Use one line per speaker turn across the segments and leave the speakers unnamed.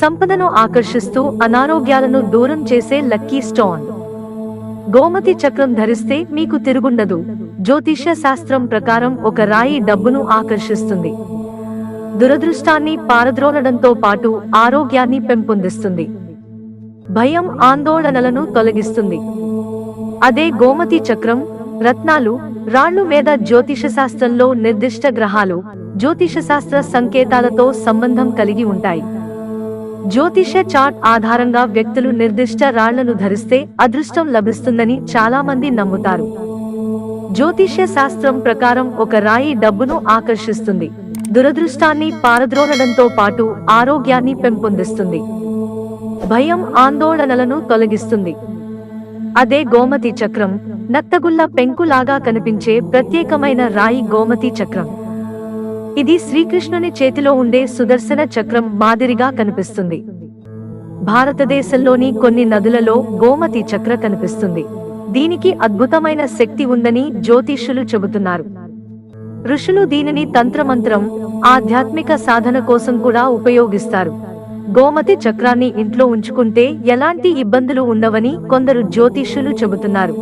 సంపదను ఆకర్షిస్తూ అనారోగ్యాలను దూరం చేసే లక్కీ స్టోన్. గోమతి చక్రం ధరిస్తే మీకు తిరుగుండదు. జ్యోతిష్య శాస్త్రం ప్రకారం ఒక రాయి డబ్బును ఆకర్షిస్తుంది. దురదృష్టాన్ని పారద్రోలడంతో పాటు ఆరోగ్యాన్ని పెంపొందిస్తుంది. భయం ఆందోళనలను తొలగిస్తుంది. అదే గోమతి చక్రం రత్నాలు రాళ్ళు వేద జ్యోతిష శాస్త్రంలో నిర్దిష్ట గ్రహాలు జ్యోతిష శాస్త్ర సంకేతాలతో సంబంధం కలిగి ఉంటాయి. జ్యోతిష చార్ట్ ఆధారంగా వ్యక్తులు నిర్దిష్ట రాళ్ళను ధరిస్తే అదృష్టం లభిస్తుందని చాలా మంది నమ్ముతారు. జ్యోతిష్య శాస్త్రం ప్రకారం ఒక రాయి డబ్బును ఆకర్షిస్తుంది. దురదృష్టాన్ని పారద్రోలడంతో పాటు ఆరోగ్యాన్ని పెంపొందిస్తుంది. భయం ఆందోళనలను తొలగిస్తుంది. అదే గోమతి చక్రం నత్తగుల్ల పెంకులాగా కనిపించే ప్రత్యేకమైన రాయి గోమతి చక్రం. ఇది శ్రీకృష్ణుని చేతిలో ఉండే సుదర్శన చక్రం మాదిరిగా కనిపిస్తుంది. భారతదేశంలోని కొన్ని నదులలో గోమతి చక్ర కనిపిస్తుంది. దీనికి అద్భుతమైన శక్తి ఉందని జ్యోతిష్యులు చెబుతున్నారు. ఋషులు దీనిని తంత్రమంత్రం ఆధ్యాత్మిక సాధన కోసం కూడా ఉపయోగిస్తారు. గోమతి చక్రాన్ని ఇంట్లో ఉంచుకుంటే ఎలాంటి ఇబ్బందులు ఉండవని కొందరు జ్యోతిష్యులు చెబుతున్నారు.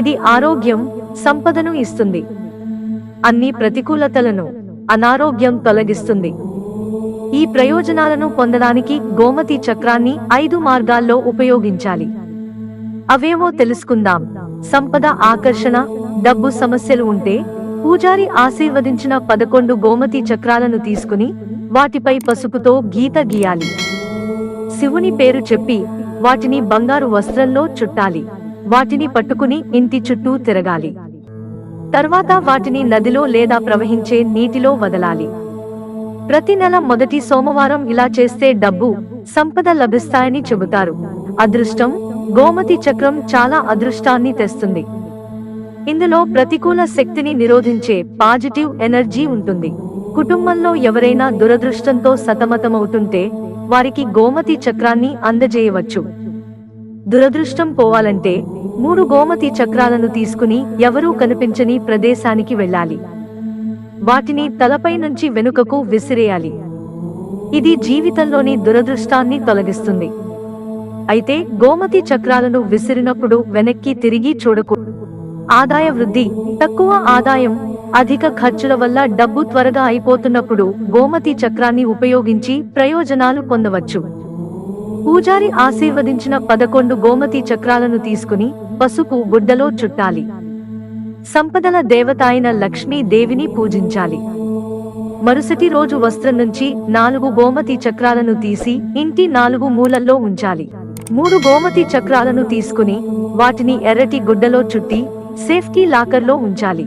ఇది ఆరోగ్యం సంపదను ఇస్తుంది. అన్ని ప్రతికూలతలను అనారోగ్యం తొలగిస్తుంది. ఈ ప్రయోజనాలను పొందడానికి గోమతి చక్రాన్ని ఐదు మార్గాల్లో ఉపయోగించాలి. అవేమో తెలుసుకుందాం. సంపద ఆకర్షణ డబ్బు సమస్యలు ఉంటే పూజారి ఆశీర్వదించిన పదకొండు గోమతి చక్రాలను తీసుకుని వాటిపై పసుపుతో గీత గీయాలి. శివుని పేరు చెప్పి వాటిని బంగారు వస్త్రంలో చుట్టాలి. వాటిని పట్టుకుని ఇంటి చుట్టూ తిరగాలి. తర్వాత వాటిని నదిలో లేదా ప్రవహించే నీటిలో వదలాలి. ప్రతి నెల మొదటి సోమవారం ఇలా చేస్తే డబ్బు సంపద లభిస్తాయని చెబుతారు. అదృష్టం గోమతి చక్రం చాలా అదృష్టాన్ని తెస్తుంది. ఇందులో ప్రతికూల శక్తిని నిరోధించే పాజిటివ్ ఎనర్జీ ఉంటుంది. కుటుంబంలో ఎవరైనా దురదృష్టంతో సతమతమవుతుంటే వారికి గోమతి చక్రాన్ని అందజేయవచ్చు. దురదృష్టం పోవాలంటే మూడు గోమతి చక్రాలను తీసుకుని ఎవరూ కనిపించని ప్రదేశానికి వెళ్ళాలి. వాటిని తలపై నుంచి వెనుకకు విసిరేయాలి. ఇది జీవితంలోని దురదృష్టాన్ని తొలగిస్తుంది. అయితే గోమతి చక్రాలను విసిరినప్పుడు వెనక్కి తిరిగి చూడకూడదు ఆదాయ వృద్ధి తక్కువ ఆదాయం అధిక ఖర్చుల వల్ల డబ్బు త్వరగా అయిపోతున్నప్పుడు గోమతి చక్రాన్ని ఉపయోగించి ప్రయోజనాలు పొందవచ్చు. పూజారి ఆశీర్వదించిన పదకొండు గోమతి చక్రాలను తీసుకుని పసుపు గుడ్డలో చుట్టాలి. సంపదల దేవత అయిన లక్ష్మీ దేవిని పూజించాలి. మరుసటి రోజు వస్త్రం నుంచి నాలుగు గోమతి చక్రాలను తీసి ఇంటి నాలుగు మూలల్లో ఉంచాలి. మూడు గోమతి చక్రాలను తీసుకుని వాటిని ఎర్రటి గుడ్డలో చుట్టి సేఫ్టీ లాకర్లో ఉంచాలి.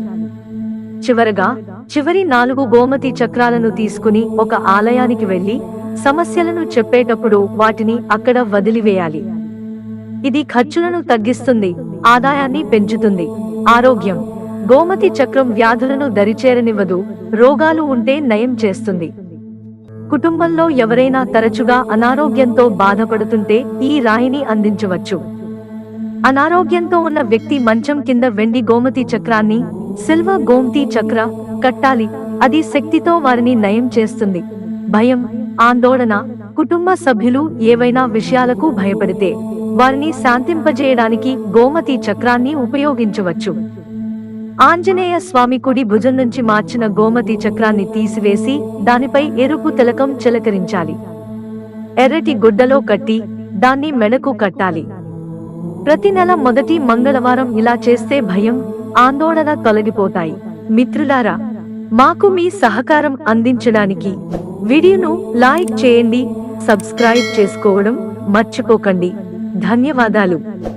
చివరగా చివరి నాలుగు గోమతి చక్రాలను తీసుకుని ఒక ఆలయానికి వెళ్ళి సమస్యలను చెప్పేటప్పుడు వాటిని అక్కడ వదిలివేయాలి. ఇది ఖర్చులను తగ్గిస్తుంది ఆదాయాన్ని పెంచుతుంది. ఆరోగ్యం. గోమతి చక్రం వ్యాధులను దరిచేరనివ్వదు రోగాలు ఉంటే నయం చేస్తుంది. కుటుంబంలో ఎవరైనా తరచుగా అనారోగ్యంతో బాధపడుతుంటే ఈ రాయిని అందించవచ్చు. అనారోగ్యంతో ఉన్న వ్యక్తి మంచం కింద వెండి గోమతి చక్రాన్ని సిల్వర్ గోమతి చక్ర కట్టాలి. అది శక్తితో వారిని నయం చేస్తుంది. భయం. ఆందోళన కుటుంబ సభ్యులు ఏవైనా విషయాలకు భయపడితే వారిని శాంతింపజేయడానికి గోమతి చక్రాన్ని ఉపయోగించవచ్చు. ఆంజనేయ స్వామి కుడి భుజం నుంచి మార్చిన గోమతి చక్రాన్ని తీసివేసి దానిపై ఎరుపు తిలకం చిలకరించాలి. ఎర్రటి గుడ్డలో కట్టి దాన్ని మెడకు కట్టాలి. ప్రతి నెల మొదటి మంగళవారం ఇలా చేస్తే భయం ఆందోళన తొలగిపోతాయి. మిత్రులారా మాకు మీ సహకారం అందించడానికి వీడియోను లైక్ చేయండి సబ్స్క్రైబ్ చేసుకోవడం మర్చిపోకండి. ధన్యవాదాలు.